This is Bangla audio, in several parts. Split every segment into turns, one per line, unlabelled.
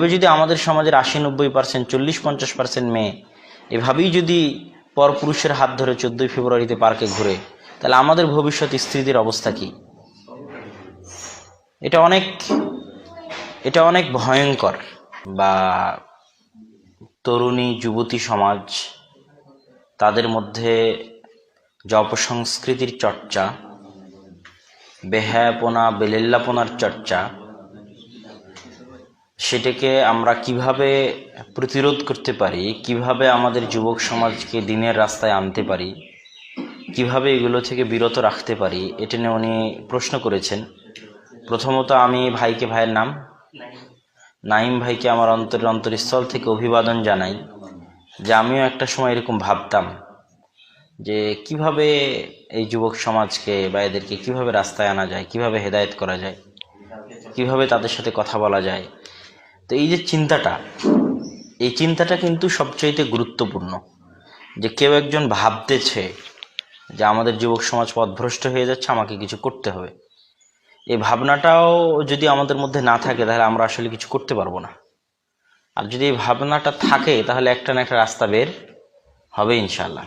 তবে যদি আমাদের সমাজের আশি, নব্বই পার্সেন্ট, চল্লিশ, পঞ্চাশ পার্সেন্ট মেয়ে এভাবেই যদি পরপুরুষের হাত ধরে চোদ্দই ফেব্রুয়ারিতে পার্কে ঘুরে, তাহলে আমাদের ভবিষ্যৎ স্ত্রীদের অবস্থা কি? এটা অনেক এটা অনেক ভয়ঙ্কর। বা তরুণী, যুবতী সমাজ, তাদের মধ্যে যে অপসংস্কৃতির চর্চা, বেহায়াপনা, বেলেল্লাপনার চর্চা সেটাকে আমরা কীভাবে প্রতিরোধ করতে পারি? কীভাবে আমাদের যুবক সমাজকে দিনের রাস্তায় আনতে পারি? কীভাবে এগুলো থেকে বিরত রাখতে পারি? এটা নিয়ে উনি প্রশ্ন করেছেন। প্রথমত আমি ভাইকে ভাইয়ের নাম। নাইম ভাইকে আমার অন্তরের অন্তরস্থল থেকে অভিবাদন জানাই যে আমিও একটা সময় এরকম ভাবতাম যে কীভাবে এই যুবক সমাজকে বা এদেরকে কীভাবে রাস্তায় আনা যায়, কীভাবে হেদায়েত করা যায়, কীভাবে তাদের সাথে কথা বলা যায়। তো এই যে চিন্তাটা, এই চিন্তাটা কিন্তু সবচাইতে গুরুত্বপূর্ণ। যে কেউ একজন ভাবতেছে যে আমাদের যুবক সমাজ পথভ্রষ্ট হয়ে যাচ্ছে, আমাকে কিছু করতে হবে। এই ভাবনাটাও যদি আমাদের মধ্যে না থাকে, তাহলে আমরা আসলে কিছু করতে পারব না। আর যদি এই ভাবনাটা থাকে, তাহলে একটা না একটা রাস্তা বের হবে ইনশাল্লাহ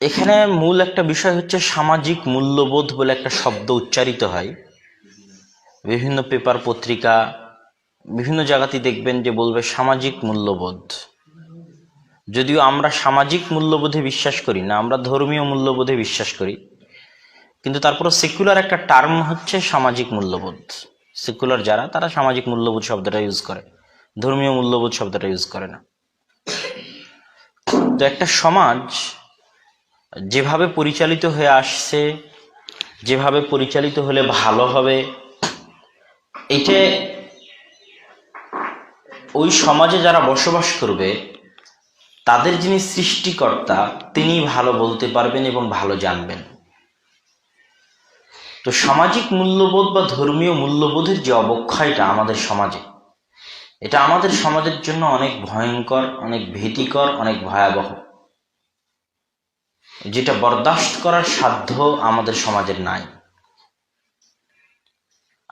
এখানে মূল একটা বিষয় হচ্ছে সামাজিক মূল্যবোধ বলে একটা শব্দ উচ্চারিত হয়। বিভিন্ন পেপার পত্রিকা বিভিন্ন জায়গাতেই দেখবেন যে বলবে সামাজিক মূল্যবোধ। যদিও আমরা সামাজিক মূল্যবোধে বিশ্বাস করি না, আমরা ধর্মীয় মূল্যবোধে বিশ্বাস করি। কিন্তু তারপর সেকুলার একটা টার্ম হচ্ছে সামাজিক মূল্যবোধ। সেকুলার যারা, তারা সামাজিক মূল্যবোধ শব্দটা ইউজ করে। ধর্মীয় মূল্যবোধ শব্দটা ইউজ করে না। তো একটা সমাজ যেভাবে পরিচালিত হয়ে আসছে, যেভাবে পরিচালিত হলে ভালো হবে এটা ওই সমাজে যারা বসবাস করবে, তাদের যিনি সৃষ্টিকর্তা, তিনি ভালো বলতে পারবেন এবং ভালো জানবেন। তো সামাজিক মূল্যবোধ বা ধর্মীয় মূল্যবোধের যে অবক্ষয়টা আমাদের সমাজে, এটা আমাদের সমাজের জন্য অনেক ভয়ঙ্কর, অনেক ভীতিকর, অনেক ভয়াবহ। যেটা বরদাস্ত করার সাধ্য আমাদের সমাজের নাই।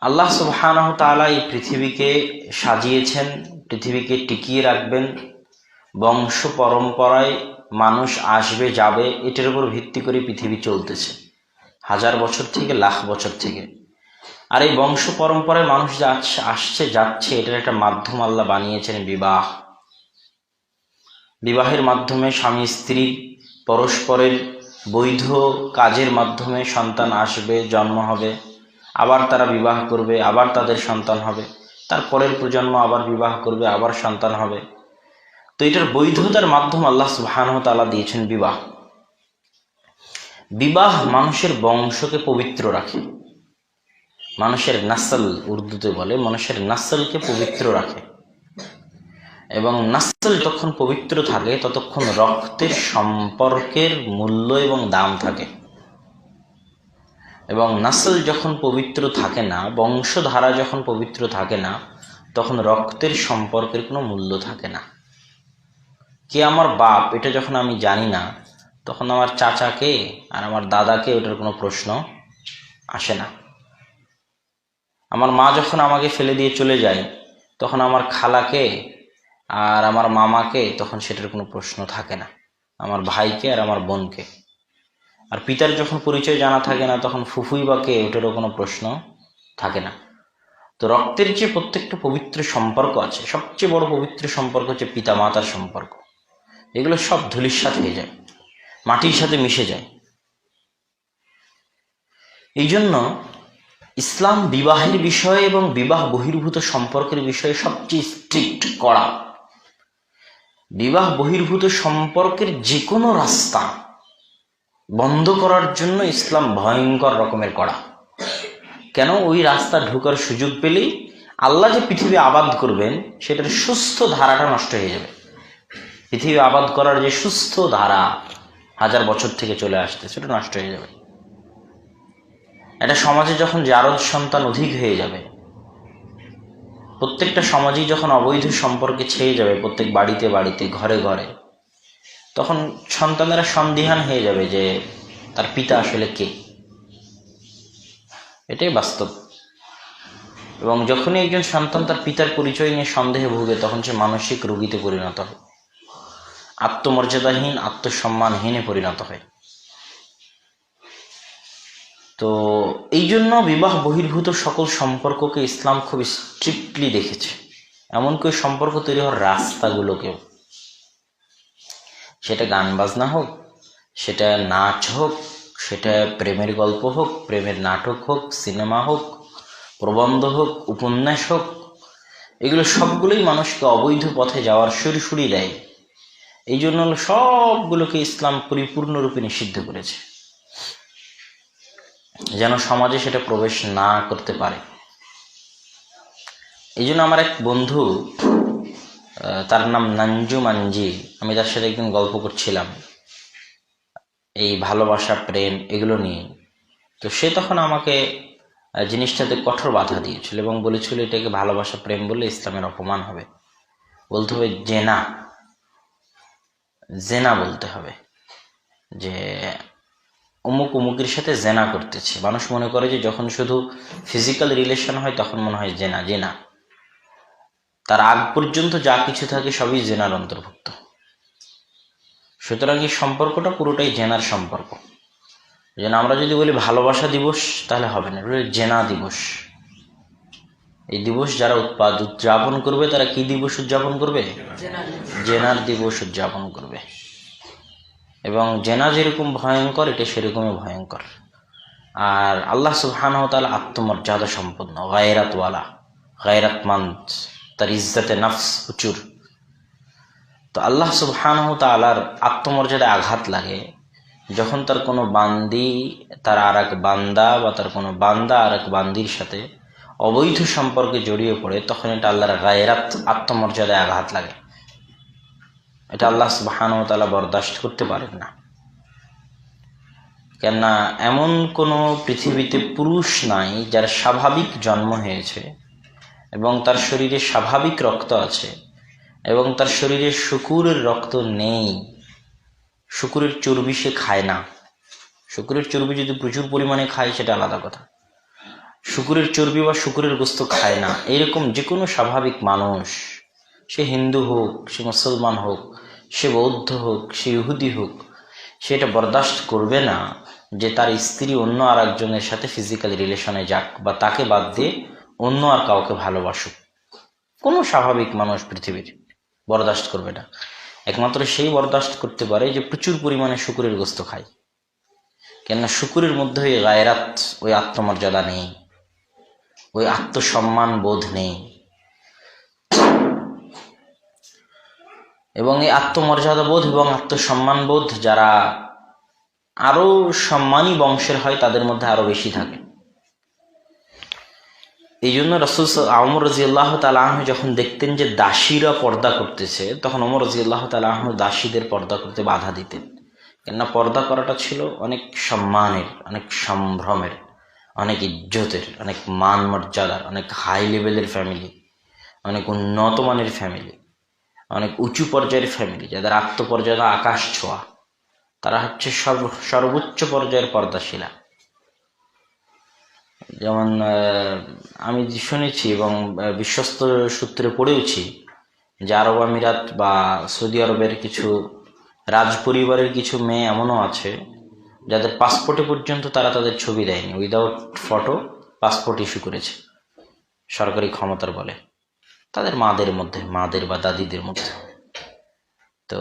আল্লাহ সুবহানাহ তাআলা এই পৃথিবীকে সাজিয়েছেন, পৃথিবীকে টিকিয়ে রাখবেন। বংশ পরম্পরায় মানুষ আসবে, যাবে, এটার উপর ভিত্তি করে পৃথিবী চলতেছে। হাজার বছর থেকে, লাখ বছর থেকে। আর এই বংশ পরম্পরায় মানুষ যাচ্ছে আসছে, যাচ্ছে, এটার একটা মাধ্যম আল্লাহ বানিয়েছেন, বিবাহ। বিবাহের মাধ্যমে স্বামী, স্ত্রী, পরস্পরের বৈধ কাজের মাধ্যমে সন্তান আসবে, জন্ম হবে। আবার তারা বিবাহ করবে, আবার তাদের সন্তান হবে। তার পরের প্রজন্ম আবার বিবাহ করবে, আবার সন্তান হবে। তো এটার বৈধতার মাধ্যম আল্লাহ সুবহানাহু তাআলা দিয়েছেন বিবাহ। বিবাহ মানুষের বংশকে পবিত্র রাখে। মানুষের নাসল উর্দুতে বলে, মানুষের নাসলকে পবিত্র রাখে। এবং নাসল যখন পবিত্র থাকে, ততক্ষণ রক্তের সম্পর্কের মূল্য এবং দাম থাকে। এবং নাসল যখন পবিত্র থাকে না, বংশধারা যখন পবিত্র থাকে না, তখন রক্তের সম্পর্কের কোনো মূল্য থাকে না। কে আমার বাপ, এটা যখন আমি জানি না, তখন আমার চাচাকে আর আমার দাদাকে ওটার কোনো প্রশ্ন আসে না। আমার মা যখন আমাকে ফেলে দিয়ে চলে যায়, তখন আমার খালাকে আর আমার মামাকে তখন সেটার কোনো প্রশ্ন থাকে না। আমার ভাইকে আর আমার বোনকে আর পিতার যখন পরিচয় জানা থাকে না, তখন ফুফুই বা কে, ওটারও কোনো প্রশ্ন থাকে না। তো রক্তের যে প্রত্যেকটা পবিত্র সম্পর্ক আছে, সবচেয়ে বড় পবিত্র সম্পর্ক হচ্ছে পিতা মাতার সম্পর্ক। এগুলো সব ধুলির সাথে হয়ে যায়, মাটির সাথে মিশে যায়। এই জন্য ইসলাম বিবাহের বিষয়ে এবং বিবাহ বহির্ভূত সম্পর্কের বিষয়ে সবচেয়ে স্ট্রিক্ট করা বিবাহ বহির্ভূত সম্পর্কের যে কোনো রাস্তা বন্ধ করার জন্য ইসলাম ভয়ঙ্কর রকমের করা কেন? ওই রাস্তা ঢোকার সুযোগ পেলেই আল্লাহ যে পৃথিবী আবাদ করবেন, সেটার সুস্থ ধারাটা নষ্ট হয়ে যাবে। পৃথিবী আবাদ করার যে সুস্থ ধারা হাজার বছর থেকে চলে আসছে, সেটা নষ্ট হয়ে যাবে। একটা সমাজে যখন জারদ সন্তান অধিক হয়ে যাবে, প্রত্যেকটা সমাজেই যখন অবৈধ সম্পর্কে ছেয়ে যাবে, প্রত্যেক বাড়িতে বাড়িতে, ঘরে ঘরে তখন সন্তানেরা সন্দিহান হয়ে যাবে যে তার পিতা আসলে কে। এটাই বাস্তব। এবং যখনই একজন সন্তান তার পিতার পরিচয় নিয়ে সন্দেহে ভোগে তখন সে মানসিক রোগীতে পরিণত হয়। আত্মমর্যাদাহীন, আত্মসম্মানহীনে পরিণত হয়। তো এই জন্য বিবাহ বহির্ভূত সকল সম্পর্ককে ইসলাম খুব স্ট্রিক্টলি দেখেছে। এমনকি সম্পর্ক তৈরি হওয়ার রাস্তাগুলোকেও সেটা গান বাজনা হোক, সেটা নাচ হোক, সেটা প্রেমের গল্প হোক, প্রেমের নাটক হোক, সিনেমা হোক, প্রবন্ধ হোক, উপন্যাস হোক, এগুলো সবগুলোই মানুষকে অবৈধ পথে যাওয়ার সুরসুরি দেয়। এই জন্য সবগুলোকে ইসলাম পরিপূর্ণরূপে নিষিদ্ধ করেছে। যেন সমাজে সেটা প্রবেশ না করতে পারে। এই জন্য আমার এক বন্ধু তার নাম নাঞ্জু মানজি আমি তার সাথে একদিন গল্প করছিলাম। এই ভালোবাসা, প্রেম এগুলো নিয়ে। তো সে তখন আমাকে জিনিসটাতে কঠোর বাধা দিয়েছিল এবং বলেছিল, এটাকে ভালোবাসা, প্রেম বলে ইসলামের অপমান হবে। বলতে হবে জেনা। জেনা বলতে হবে। যে অমুক অমুকের সাথে জেনা করতেছে। মানুষ মনে করে যে যখন শুধু ফিজিক্যাল রিলেশন হয়, তখন মনে হয় জেনা জেনা। তার আগ পর্যন্ত যা কিছু থাকে সবই জেনার অন্তর্ভুক্ত। সুতরাং এই সম্পর্কটা পুরোটাই জেনার সম্পর্ক। যেন আমরা যদি বলি ভালোবাসা দিবস, তাহলে হবে না। জেনা দিবস। এই দিবস যারা উৎপাদ, উদযাপন করবে, তারা কি দিবস উদযাপন করবে? জেনার দিবস উদযাপন করবে। এবং জেনা যেরকম ভয়ঙ্কর, এটা সেরকমই ভয়ঙ্কর। আর আল্লাহ সুবহান তালা আত্মমর্যাদা সম্পন্ন। গায়রাতওয়ালা গায়রাতমান্দ তার ইজ্জতে নফস উচুর তো আল্লাহ সুবহান তালার আত্মমর্যাদায় আঘাত লাগে, যখন তার কোনো বান্দি, তার আর এক বান্দা বা তার কোনো বান্দা আর এক বান্দির সাথে অবৈধ সম্পর্কে জড়িয়ে পড়ে, তখন এটা আল্লাহর গায়রাত আত্মমর্যাদায় আঘাত লাগে। এটা আল্লাহ সুবাহান তালা বরদাস্ত করতে পারেন না। কেননা এমন কোনো পৃথিবীতে পুরুষ নাই যার স্বাভাবিক জন্ম হয়েছে এবং তার শরীরে স্বাভাবিক রক্ত আছে, এবং তার শরীরে শুকুরের রক্ত নেই। শুকুরের চর্বি সে খায় না। শুকুরের চর্বি যদি প্রচুর পরিমাণে খায়, সেটা আলাদা কথা। শুকুরের চর্বি বা শুকুরের গোস্ত খায় না। এরকম যে কোনো স্বাভাবিক মানুষ, সে হিন্দু হোক, সে মুসলমান হোক, সে বৌদ্ধ হোক, সে ইহুদি হোক, সে এটা বরদাস্ত করবে না যে তার স্ত্রী অন্য আর একজনের সাথে ফিজিক্যাল রিলেশনে যাক বা তাকে বাদ দিয়ে অন্য আর কাউকে ভালোবাসুক। কোনো স্বাভাবিক মানুষ পৃথিবীর বরদাস্ত করবে না। একমাত্র সেই বরদাস্ত করতে পারে যে প্রচুর পরিমাণে শুকুরের গোস্ত খায়। কেননা শুকুরের মধ্যে ওই গায়রাত, ওই আত্মমর্যাদা নেই। ওই আত্মসম্মান বোধ নেই। এবং এই আত্মমর্যাদা বোধ এবং আত্মসম্মান বোধ যারা আরও সম্মানী বংশের হয়, তাদের মধ্যে আরও বেশি থাকে। এই জন্য রসুল আমর রাজিয়াল্লাহ তালাহ যখন দেখতেন যে দাসীরা পর্দা করতেছে, তখন অমর রাজিয়াল্লাহ তালাহ দাসীদের পর্দা করতে বাধা দিতেন। কেননা পর্দা করাটা ছিল অনেক সম্মানের, অনেক সম্ভ্রমের, অনেক ইজ্জতের, অনেক মান মর্যাদার অনেক হাই লেভেলের ফ্যামিলি অনেক উন্নত মানের ফ্যামিলি অনেক উঁচু পর্যায়ের ফ্যামিলি যাদের আত্মপর্যায়টা আকাশ ছোঁয়া, তারা হচ্ছে সর্ব সর্বোচ্চ পর্যায়ের পর্দাশীলা। যেমন আমি শুনেছি এবং বিশ্বস্ত সূত্রে পড়েওছি যে আরব আমিরাত বা সৌদি আরবের কিছু রাজ পরিবারের কিছু মেয়ে এমনও আছে যাদের পাসপোর্টে পর্যন্ত তারা তাদের ছবি দেয়নি। উইদাউট ফটো পাসপোর্ট ইস্যু করেছে। সরকারি ক্ষমতার বলে। তাদের মাদের মধ্যে, মাদের বা দাদিদের মধ্যে। তো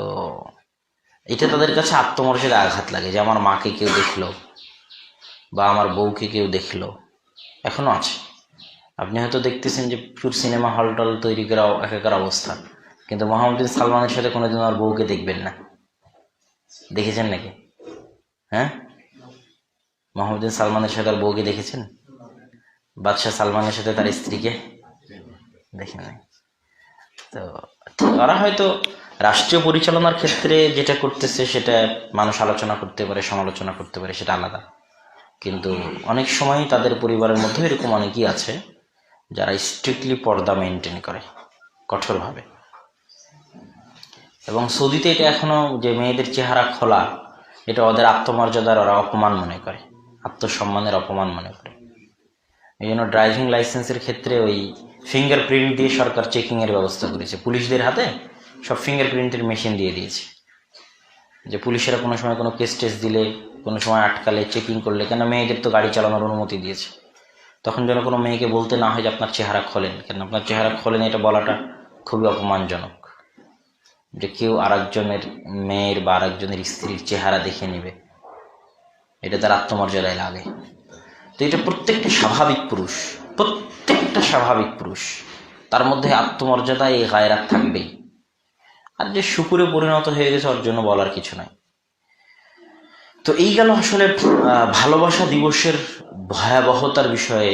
এটা তাদের কাছে আত্মমর্যাদা আঘাত লাগে যে আমার মাকে কেউ দেখল বা আমার বউকে কেউ দেখল। এখনও আছে। আপনি হয়তো দেখতেছেন যে প্রচুর সিনেমা হল টল তৈরি করা একাকার অবস্থা। কিন্তু মোহাম্মদ সালমানের সাথে কোনোদিন আর বউকে দেখবেন না। দেখেছেন নাকি? হ্যাঁ? মোহাম্মদ সালমানের সাথে আর বউকে দেখেছেন? বাদশাহ সালমানের সাথে তার স্ত্রীকে? দেখে নাই। তো তারা হয়তো রাষ্ট্রীয় পরিচালনার ক্ষেত্রে যেটা করতেছে সেটা মানুষ আলোচনা করতে পারে, সমালোচনা করতে পারে, সেটা আলাদা। কিন্তু অনেক সময় তাদের পরিবারের মধ্যে এরকম অনেকেই আছে যারা স্ট্রিক্টলি পর্দা মেনটেন করে, কঠোরভাবে। এবং সৌদিতে এটা এখনও যে মেয়েদের চেহারা খোলা, এটা ওদের আত্মমর্যাদার ওরা অপমান মনে করে, আত্মসম্মানের অপমান মনে করে। এই জন্য ড্রাইভিং লাইসেন্সের ক্ষেত্রে ওই ফিঙ্গার প্রিন্ট দিয়ে সরকার চেকিংয়ের ব্যবস্থা করেছে। পুলিশদের হাতে সব ফিঙ্গার প্রিন্টের মেশিন দিয়ে দিয়েছে। যে পুলিশেরা কোনো সময় কোনো কেস টেস দিলে কোনো সময় আটকালে চেকিং করলে কেন মেয়েদের তো গাড়ি চালানোর অনুমতি দিয়েছে। তখন যেন কোনো মেয়েকে বলতে না হয় যে আপনার চেহারা খোলেন কেন আপনার চেহারা খোলেন এটা বলাটা খুবই অপমানজনক। যে কেউ আরেকজনের মেয়ের বা আরেকজনের স্ত্রীর চেহারা দেখে নেবে, এটা তার আত্মমর্যাদায় লাগে। তো এটা প্রত্যেকটা স্বাভাবিক পুরুষ, প্রত্যেকটা স্বাভাবিক পুরুষ, তার মধ্যে আত্মমর্যাদা এই গায়রাত থাকবেই। আর যে শুকুরে পরিণত হয়ে গেছে, ওর জন্য বলার কিছু নাই। তো এই গেল আসলে ভালোবাসা দিবসের ভয়াবহতার বিষয়ে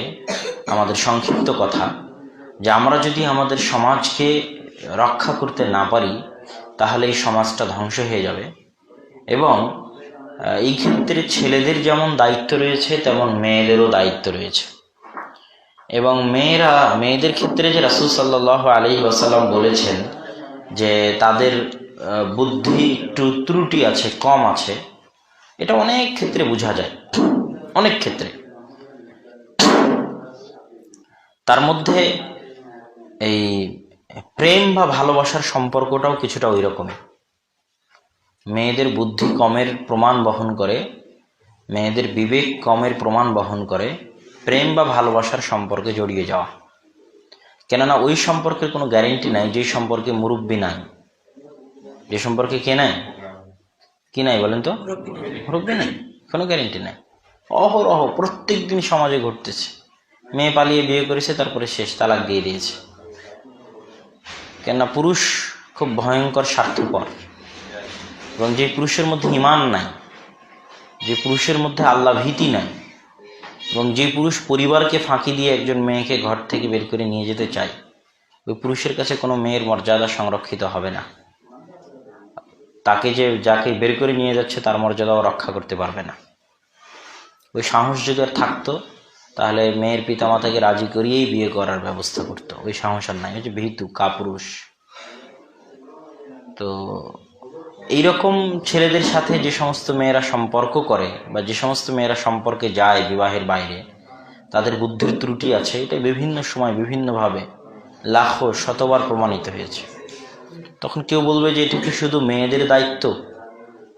আমাদের সংক্ষিপ্ত কথা, যে আমরা যদি আমাদের সমাজকে রক্ষা করতে না পারি, তাহলে এই সমাজটা ধ্বংস হয়ে যাবে। এবং এই ক্ষেত্রে ছেলেদের যেমন দায়িত্ব রয়েছে, তেমন মেয়েদেরও দায়িত্ব রয়েছে। এবং মেয়েরা, মেয়েদের ক্ষেত্রে যে রাসুল সাল্লাহ আলী ওয়াসাল্লাম বলেছেন যে তাদের বুদ্ধি একটু ত্রুটি আছে, কম আছে এটা অনেক ক্ষেত্রে বোঝা যায়। অনেক ক্ষেত্রে। তার মধ্যে এই প্রেম বা ভালোবাসার সম্পর্কটাও কিছুটা ওই রকমই মেয়েদের বুদ্ধি কমের প্রমাণ বহন করে, মেয়েদের বিবেক কমের প্রমাণ বহন করে, প্রেম বা ভালোবাসার সম্পর্কে জড়িয়ে যাওয়া। কেননা ওই সম্পর্কের কোনো গ্যারেন্টি নাই, যে সম্পর্কে মুরব্বী নাই। যে সম্পর্কে কে নাই? কি নাই বলেন তো? মুরব্বী নাই। কোনো গ্যারেন্টি নাই। অহরহ প্রত্যেক দিন সমাজে ঘটতেছে। মেয়ে পালিয়ে বিয়ে করেছে তারপরে শেষ তালাক দিয়ে দিয়েছে। কেননা পুরুষ খুব ভয়ঙ্কর স্বার্থপর। এবং যে পুরুষের মধ্যে ইমান নাই যে পুরুষের মধ্যে আল্লাহ ভীতি নাই এবং যে পুরুষ পরিবারকে ফাঁকি দিয়ে একজন মেয়েকে ঘর থেকে বের করে নিয়ে যেতে চায় ওই পুরুষের কাছে কোনো মেয়ের মর্যাদা সংরক্ষিত হবে না। তাকে যে যাকে বের করে নিয়ে যাচ্ছে, তার মর্যাদাও রক্ষা করতে পারবে না। ওই সাহস যদি আর থাকতো, তাহলে মেয়ের পিতামাতাকে রাজি করিয়েই বিয়ে করার ব্যবস্থা করতো। ওই সাহস আর নাই। হচ্ছে ভীতু, কাপুরুষ। তো এইরকম ছেলেদের সাথে যে সমস্ত মেয়েরা সম্পর্ক করে বা যে সমস্ত মেয়েরা সম্পর্কে যায় বিবাহের বাইরে, তাদের বুদ্ধির ত্রুটি আছে। এটা বিভিন্ন সময় বিভিন্নভাবে লাখো, শতবার প্রমাণিত হয়েছে। তখন কেউ বলবে যে এটা কি শুধু মেয়েদের দায়িত্ব?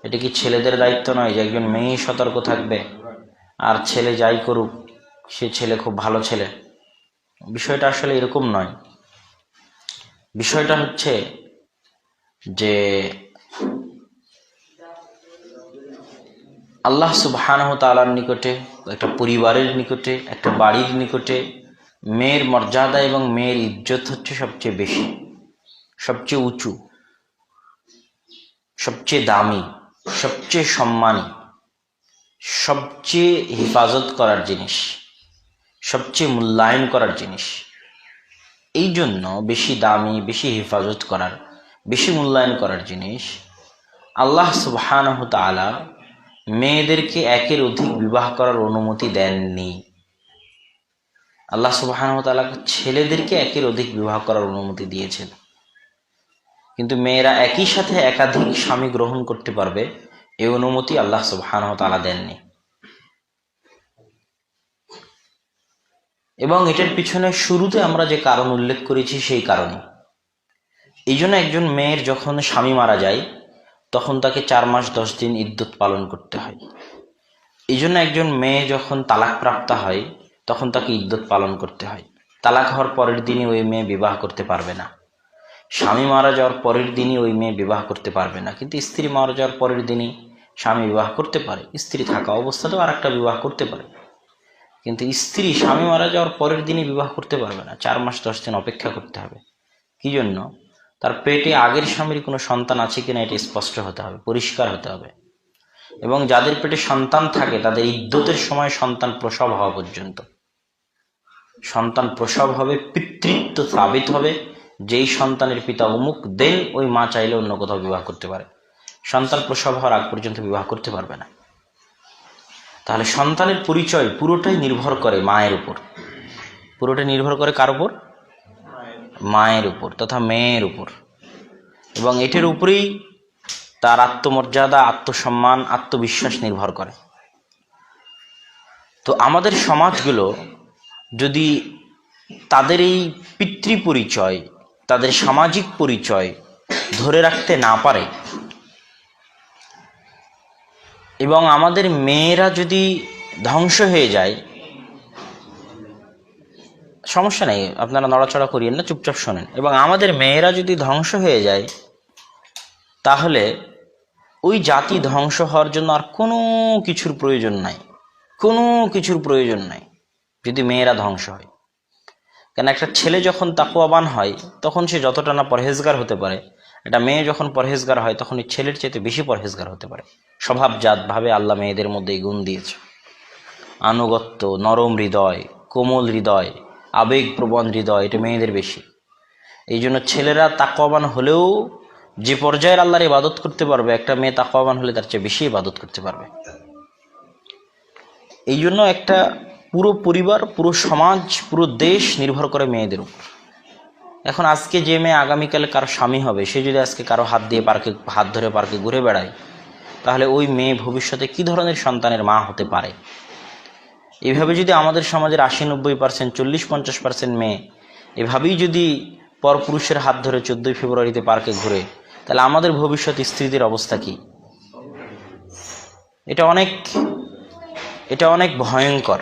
এটা কি ছেলেদের দায়িত্ব নয় যে একজন মেয়ে সতর্ক থাকবে? আর ছেলে যাই করুক, সে ছেলে খুব ভালো ছেলে। বিষয়টা আসলে এরকম নয়। বিষয়টা হচ্ছে যে আল্লাহ সুবহানাহু তাআলার নিকটে, একটা পরিবারের নিকটে, একটা বাড়ির নিকটে মেয়ের মর্যাদা এবং মেয়ের ইজ্জত হচ্ছে সবচেয়ে বেশি। সবচেয়ে উঁচু, সবচেয়ে দামি, সবচেয়ে সম্মানী, সবচেয়ে হেফাজত করার জিনিস, সবচেয়ে মূল্যায়ন করার জিনিস, এই জন্য বেশি দামি, বেশি হেফাজত করার, বেশি মূল্যায়ন করার জিনিস আল্লাহ সুবহানাহ তাআলা মেয়েদেরকে একের অধিক বিবাহ করার অনুমতি দেননি। আল্লাহ সুবহানাহু ওয়া তাআলা ছেলেদেরকে একের অধিক বিবাহ করার অনুমতি দিয়েছেন। কিন্তু মেয়েরা একই সাথে একাধিক স্বামী গ্রহণ করতে পারবে এই অনুমতি আল্লাহ সুবহানাহু তাআলা দেননি। এবং এটার পিছনে শুরুতে আমরা যে কারণ উল্লেখ করেছি সেই কারণে এই জন্য একজন মেয়ের যখন স্বামী মারা যায়, তখন তাকে চার মাস দশ দিন ইদ্যুৎ পালন করতে হয়। এই জন্য একজন মেয়ে যখন তালাক প্রাপ্ত হয়, তখন তাকে ইদ্যুৎ পালন করতে হয়। তালাক হওয়ার পরের দিনই ওই মেয়ে বিবাহ করতে পারবে না। স্বামী মারা যাওয়ার পরের দিনই ওই মেয়ে বিবাহ করতে পারবে না। কিন্তু স্ত্রী মারা যাওয়ার পরের দিনই স্বামী বিবাহ করতে পারে। স্ত্রী থাকা অবস্থাতেও আর একটা বিবাহ করতে পারে। কিন্তু স্ত্রী স্বামী মারা যাওয়ার পরের দিনই বিবাহ করতে পারবে না। চার মাস, দশ দিন অপেক্ষা করতে হবে। কি জন্য? তার পেটে আগের স্বামীর কোনো সন্তান আছে কিনা এটা স্পষ্ট হতে হবে, পরিষ্কার হতে হবে। এবং যাদের পেটে সন্তান থাকে, তাদের ইদ্যতের সময় সন্তান প্রসব হওয়া পর্যন্ত। সন্তান প্রসব হবে, পিতৃত্ব সাবিত হবে। যেই সন্তানের পিতা অমুক, দেন ওই মা চাইলে অন্য কোথাও বিবাহ করতে পারে। সন্তান প্রসব হওয়ার আগ পর্যন্ত বিবাহ করতে পারবে না। তাহলে সন্তানের পরিচয় পুরোটাই নির্ভর করে মায়ের উপর। পুরোটাই নির্ভর করে কার উপর? মায়ের উপর তথা মেয়ের উপর। এবং এটির উপরেই তার আত্মমর্যাদা, আত্মসম্মান, আত্মবিশ্বাস নির্ভর করে। তো আমাদের সমাজগুলো যদি তাদের এই পিতৃ পরিচয় তাদের সামাজিক পরিচয় ধরে রাখতে না পারে। এবং আমাদের মেয়েরা যদি ধ্বংস হয়ে যায়, সমস্যা নেই, আপনারা নড়াচড়া করিয়েন না, চুপচাপ শোনেন। এবং আমাদের মেয়েরা যদি ধ্বংস হয়ে যায়, তাহলে ওই জাতি ধ্বংস হওয়ার জন্য আর কোনো কিছুর প্রয়োজন নাই। কোনো কিছুর প্রয়োজন নাই, যদি মেয়েরা ধ্বংস হয়। কেন একটা ছেলে যখন তাকুয়াবান হয়, তখন সে যতটা না পরহেজগার হতে পারে, একটা মেয়ে যখন পরহেজগার হয়, তখন ওই ছেলের চাইতে বেশি পরহেজগার হতে পারে। স্বভাবজাতভাবে আল্লাহ মেয়েদের মধ্যে এই গুণ দিয়েছে। আনুগত্য, নরম হৃদয়, কোমল হৃদয়, আবেগপ্রবণ হৃদয়, এটা মেয়েদের বেশি। এই জন্য ছেলেরা তাকওয়াবান হলেও যে পর্যায়ের আল্লাহর ইবাদত করতে পারবে, একটা মেয়ে তাকওয়াবান হলে তার চেয়ে বেশি ইবাদত করতে পারবে। এই জন্য একটা পুরো পরিবার, পুরো সমাজ, পুরো দেশ নির্ভর করে মেয়েদের উপর। এখন আজকে যে মেয়ে আগামীকালে কারও স্বামী হবে, সে যদি আজকে কারও হাত দিয়ে পার্কে, হাত ধরে পার্কে ঘুরে বেড়ায়, তাহলে ওই মেয়ে ভবিষ্যতে কি ধরনের সন্তানের মা হতে পারে? এভাবে যদি আমাদের সমাজের আশি, নব্বই পার্সেন্ট, চল্লিশ, পঞ্চাশ পার্সেন্ট মেয়ে এভাবেই যদি পরপুরুষের হাত ধরে চোদ্দোই ফেব্রুয়ারিতে পার্কে ঘুরে, তাহলে আমাদের ভবিষ্যৎ স্ত্রীদের অবস্থা কি? এটা অনেক এটা অনেক ভয়ঙ্কর।